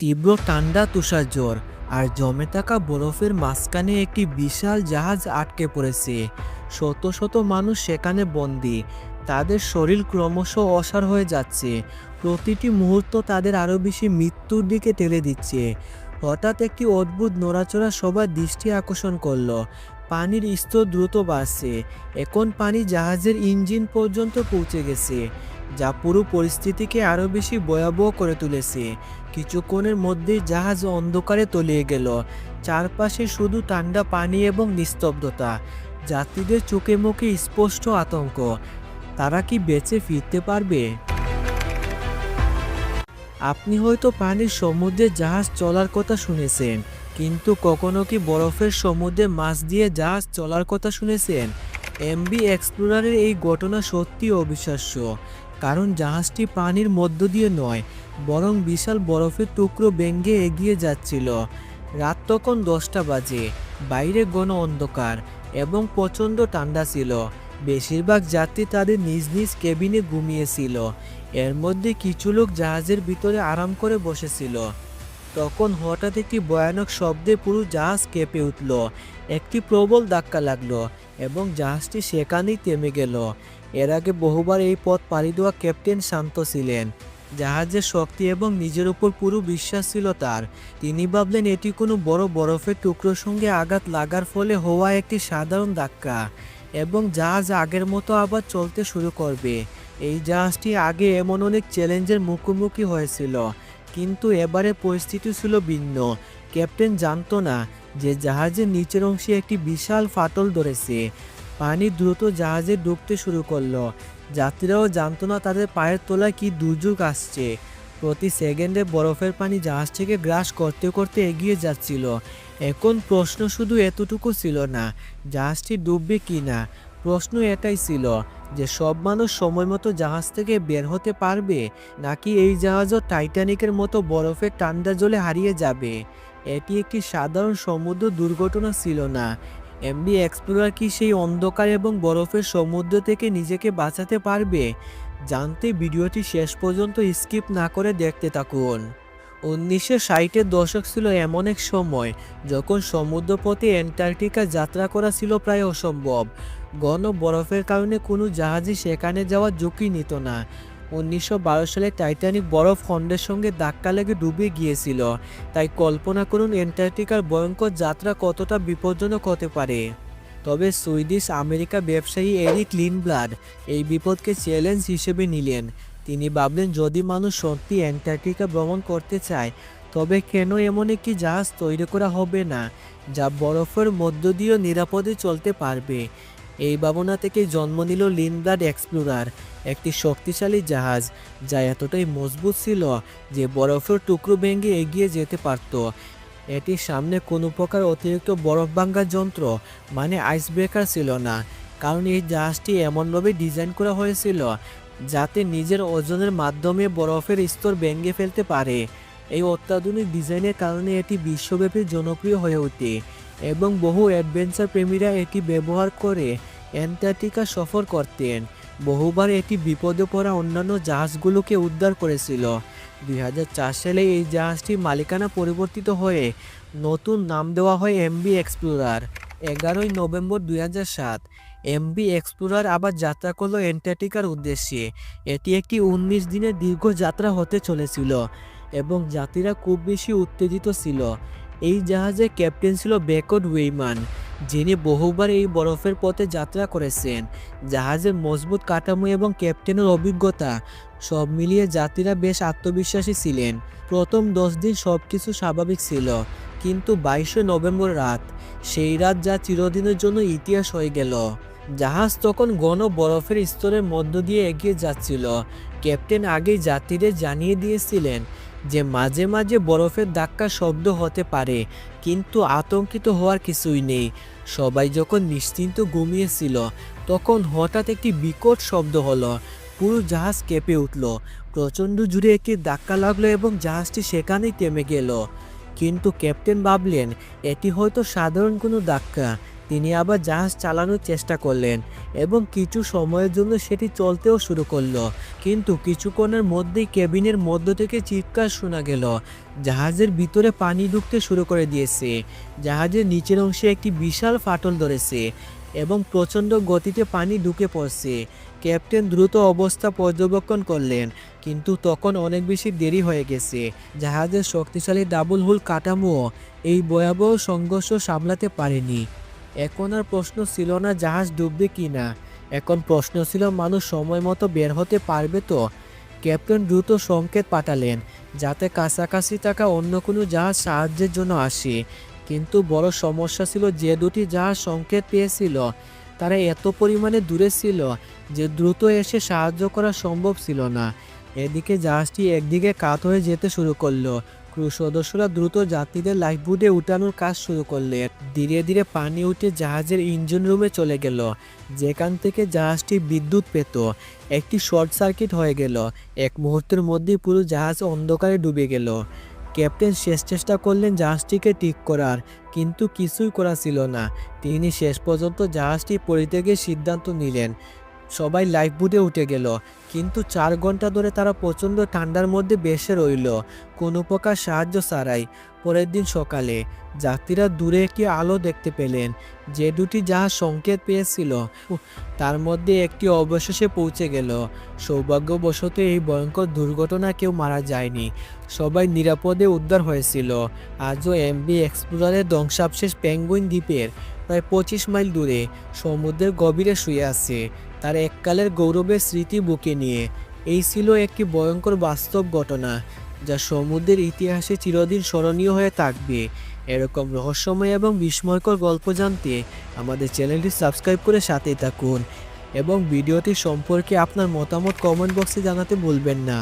তীব্র ঠান্ডা তুষারঝড় আর জমে থাকা বরফের মাঝখানে একটি বিশাল জাহাজ আটকে পড়েছে। শত শত মানুষ সেখানে বন্দি। তাদের শরীর ক্রমশ অসার হয়ে যাচ্ছে। প্রতিটি মুহূর্ত তাদের আরও বেশি মৃত্যুর দিকে ঠেলে দিচ্ছে। হঠাৎ একটি অদ্ভুত নড়াচড়া সবার দৃষ্টি আকর্ষণ করল। পানির স্তর দ্রুত বাড়ছে। এখন পানি জাহাজের ইঞ্জিন পর্যন্ত পৌঁছে গেছে। যা পুরো পরিস্থিতিকে আরও বেশি ভয়াবহ করে তুলেছে। কিছুক্ষণের মধ্যেই জাহাজ অন্ধকারে তলিয়ে গেল। চারপাশে শুধু ঠান্ডা পানি এবং নিস্তব্ধতা। যাত্রীদের চোখে মুখে স্পষ্ট আতঙ্ক। তারা কি বেঁচে ফিরতে পারবে? আপনি হয়তো পানির সমুদ্রে জাহাজ চলার কথা শুনেছেন, কিন্তু কখনো কি বরফের সমুদ্রে মাছ দিয়ে জাহাজ চলার কথা শুনেছেন? এমবি এক্সপ্লোরারের এই ঘটনা সত্যি অবিশ্বাস্য। কারণ জাহাজটি পানির মধ্য দিয়ে নয়, বরং বিশাল বরফের টুকরো ভেঙে এগিয়ে যাচ্ছিল। রাত তখন দশটা বাজে, বাইরে ঘন অন্ধকার এবং প্রচণ্ড ঠান্ডা ছিল। বেশিরভাগ যাত্রী তাদের নিজ নিজ কেবিনে ঘুমিয়েছিল। এর মধ্যে কিছু লোক জাহাজের ভিতরে আরাম করে বসেছিল। তখন হঠাৎ একটি ভয়ানক শব্দে পুরো জাহাজ কেঁপে উঠল। একটি প্রবল ধাক্কা লাগল এবং জাহাজটি সেখানেই থেমে গেল। এর আগে বহুবার এই পথ পাড়ি দেওয়া ক্যাপ্টেন শান্ত ছিলেন। জাহাজের শক্তি এবং নিজের উপর পুরো বিশ্বাস ছিল তার। তিনি ভাবলেন এটি কোনো বড় বরফের টুকরোর সঙ্গে আঘাত লাগার ফলে হওয়া একটি সাধারণ ধাক্কা এবং জাহাজ আগের মতো আবার চলতে শুরু করবে। এই জাহাজটি আগে এমন অনেক চ্যালেঞ্জের মুখোমুখি হয়েছিল, কিন্তু এবারে পরিস্থিতি ছিল ভিন্ন। ক্যাপ্টেন জানতো না যে জাহাজের নিচের অংশে একটি বিশাল ফাটল ধরেছে। পানি দ্রুত জাহাজে ডুবতে শুরু করল। যাত্রীরাও জানতো না তাদের পায়ের তলায় কি দুর্যোগ আসছে। প্রতি সেকেন্ডে বরফের পানি জাহাজ থেকে গ্রাস করতে করতে এগিয়ে যাচ্ছিল। এখন প্রশ্ন শুধু এতটুকু ছিল না, জাহাজটি ডুববে কি না? প্রশ্ন এটাই ছিল যে সব মানুষ সময় মতো জাহাজ থেকে বের হতে পারবে, নাকি এই জাহাজও টাইটানিকের মতো বরফের ঠান্ডা জলে হারিয়ে যাবে? এটি একটি সাধারণ সমুদ্র দুর্ঘটনা ছিল না এমবি এক্সপ্লোরার কি সেই অন্ধকার এবং বরফের সমুদ্র থেকে নিজেকে বাঁচাতে পারবে? জানতে ভিডিওটি শেষ পর্যন্ত স্কিপ না করে দেখতে থাকুন। উনিশশো ষাটের দশক ছিল এমন এক সময় যখন সমুদ্রপথে অ্যান্টার্কটিকা যাত্রা করা ছিল প্রায় অসম্ভব। ঘন বরফের কারণে কোনো জাহাজই সেখানে যাওয়ার ঝুঁকি নিত না। উনিশশো বারো সালে টাইটানিক বরফ খণ্ডের সঙ্গে ধাক্কা লেগে ডুবে গিয়েছিল। তাই কল্পনা করুন অ্যান্টার্কটিকার ভয়ঙ্কর যাত্রা কতটা বিপজ্জনক হতে পারে। তবে সুইডিশ আমেরিকা ব্যবসায়ী এরিক লিনব্লাড এই বিপদকে চ্যালেঞ্জ হিসেবে নিলেন। তিনি ভাবলেন, যদি মানুষ সত্যি অ্যান্টার্কটিকা ভ্রমণ করতে চায়, তবে কেন এমন একটি জাহাজ তৈরি করা হবে না, যা বরফের মধ্য দিয়েও নিরাপদে চলতে পারবে? এই ভাবনা থেকে জন্ম নিল লিনব্লাড এক্সপ্লোরার, একটি শক্তিশালী জাহাজ যা এতটাই মজবুত ছিল যে বরফের টুকরো ভেঙে এগিয়ে যেতে পারত। এটির সামনে কোনো প্রকার অতিরিক্ত বরফ ভাঙ্গার যন্ত্র মানে আইস ব্রেকার ছিল না, কারণ এই জাহাজটি এমনভাবে ডিজাইন করা হয়েছিল যাতে নিজের ওজনের মাধ্যমে বরফের স্তর ভেঙে ফেলতে পারে। এই অত্যাধুনিক ডিজাইনের কারণে এটি বিশ্বব্যাপী জনপ্রিয় হয়ে ওঠে। এবং বহু অ্যাডভেঞ্চার প্রেমীরা এটি ব্যবহার করে অ্যান্টার্কটিকা সফর করতেন। বহুবার এটি বিপদে পড়া অন্যান্য জাহাজগুলোকে উদ্ধার করেছিল। দুই সালে এই জাহাজটি মালিকানা পরিবর্তিত হয়ে নতুন নাম দেওয়া হয় এমবি এক্সপ্লোরার। এগারোই নভেম্বর দুই সাত, এমবি এক্সপ্লোরার আবার যাত্রা করল অ্যান্টার্কটিকার উদ্দেশ্যে। এটি একটি উনিশ দিনের দীর্ঘ যাত্রা হতে চলেছিল এবং যাত্রীরা খুব বেশি উত্তেজিত ছিল। এই জাহাজে ক্যাপ্টেন ছিল বেকড ওয়েইমান, যিনি বহুবার এই বরফের পথে যাত্রা করেছেন। জাহাজের মজবুত কাঠামো এবং ক্যাপ্টেনের অভিজ্ঞতা সব মিলিয়ে যাত্রীরা বেশ আত্মবিশ্বাসী ছিলেন। প্রথম দশ দিন সব কিছু স্বাভাবিক ছিল, কিন্তু বাইশে নভেম্বর রাত, সেই রাত যা চিরদিনের জন্য ইতিহাস হয়ে গেল। জাহাজ তখন ঘন বরফের স্তরের মধ্য দিয়ে এগিয়ে যাচ্ছিল। ক্যাপ্টেন আগেই যাত্রীদের জানিয়ে দিয়েছিলেন যে মাঝে মাঝে বরফের ধাক্কা শব্দ হতে পারে, কিন্তু আতঙ্কিত হওয়ার কিছুই নেই। সবাই যখন নিশ্চিন্ত ঘুমিয়েছিল, তখন হঠাৎ একটি বিকট শব্দ হলো, পুরো জাহাজ কেঁপে উঠল, প্রচণ্ড জুড়ে একটি ধাক্কা লাগল এবং জাহাজটি সেখানেই থেমে গেল। কিন্তু ক্যাপ্টেন ভাবলেন, এটি হয়তো সাধারণ কোনো ধাক্কা। তিনি আবার জাহাজ চালানোর চেষ্টা করলেন। এবং কিছু সময়ের জন্য সেটি চলতেও শুরু করল। কিন্তু কিছুক্ষণের মধ্যেই কেবিনের মধ্য থেকে চিৎকার শোনা গেল। জাহাজের ভিতরে পানি ঢুকতে শুরু করে দিয়েছে। জাহাজের নিচের অংশে একটি বিশাল ফাটল ধরেছে এবং প্রচণ্ড গতিতে পানি ঢুকে পড়ছে। ক্যাপ্টেন দ্রুত অবস্থা পর্যবেক্ষণ করলেন, কিন্তু তখন অনেক বেশি দেরি হয়ে গেছে। জাহাজের শক্তিশালী ডাবল হুল কাঠামো এই ভয়াবহ সংঘর্ষ সামলাতে পারেনি। এখন আর প্রশ্ন ছিল না জাহাজ ডুববে কি না। এখন প্রশ্ন ছিল, মানুষ সময় মতো বের হতে পারবে তো? ক্যাপ্টেন দ্রুত সংকেত পাঠালেন, যাতে কাছাকাছি থাকা অন্য কোনো জাহাজ সাহায্যের জন্য আসে। কিন্তু বড় সমস্যা ছিল, যে দুটি জাহাজ সংকেত পেয়েছিল, তারা এত পরিমাণে দূরে ছিল যে দ্রুত এসে সাহায্য করা সম্ভব ছিল না। এদিকে জাহাজটি একদিকে কাত হয়ে যেতে শুরু করল ক্রু সদস্যরা দ্রুত যাত্রীদের লাইফবোটে উঠানোর কাজ শুরু করলেন। ধীরে ধীরে পানি উঠে জাহাজের ইঞ্জিন রুমে চলে গেল, যেখান থেকে জাহাজটি বিদ্যুৎ পেত। একটি শর্ট সার্কিট হয়ে গেল, এক মুহূর্তের মধ্যেই পুরো জাহাজ অন্ধকারে ডুবে গেল। ক্যাপ্টেন শেষ চেষ্টা করলেন জাহাজটিকে ঠিক করার, কিন্তু কিছুই করা ছিল না। তিনি শেষ পর্যন্ত জাহাজটি পরিত্যাগের সিদ্ধান্ত নিলেন। সবাই লাইফ বুটে উঠে গেল। কিন্তু চার ঘণ্টা ধরে তারা প্রচণ্ড ঠান্ডার মধ্যে বেসে রইল। কোনো প্রকার সাহায্য ছাড়াই। পরের দিন সকালে যাত্রীরা দূরে একটি আলো দেখতে পেলেন। যে দুটি জাহাজ সংকেত পেয়েছিল, তার মধ্যে একটি অবশেষে পৌঁছে গেল। সৌভাগ্যবশত এই ভয়ঙ্কর দুর্ঘটনা কেউ মারা যায়নি। সবাই নিরাপদে উদ্ধার হয়েছিল। আজও এমবি এক্সপ্লোরারের ধ্বংসাবশেষ পেঙ্গুইন দ্বীপের প্রায় পঁচিশ মাইল দূরে। সমুদ্রের গভীরে শুয়ে আছে। তার এককালের গৌরবের স্মৃতি বুকে নিয়ে। এই ছিল একটি ভয়ঙ্কর বাস্তব ঘটনা, যা সমুদ্রের ইতিহাসে চিরদিন স্মরণীয় হয়ে থাকবে। এরকম রহস্যময় এবং বিস্ময়কর গল্প জানতে আমাদের চ্যানেলটি সাবস্ক্রাইব করে সাথে থাকুন এবং ভিডিওটি সম্পর্কে আপনার মতামত কমেন্ট বক্সে জানাতে ভুলবেন না।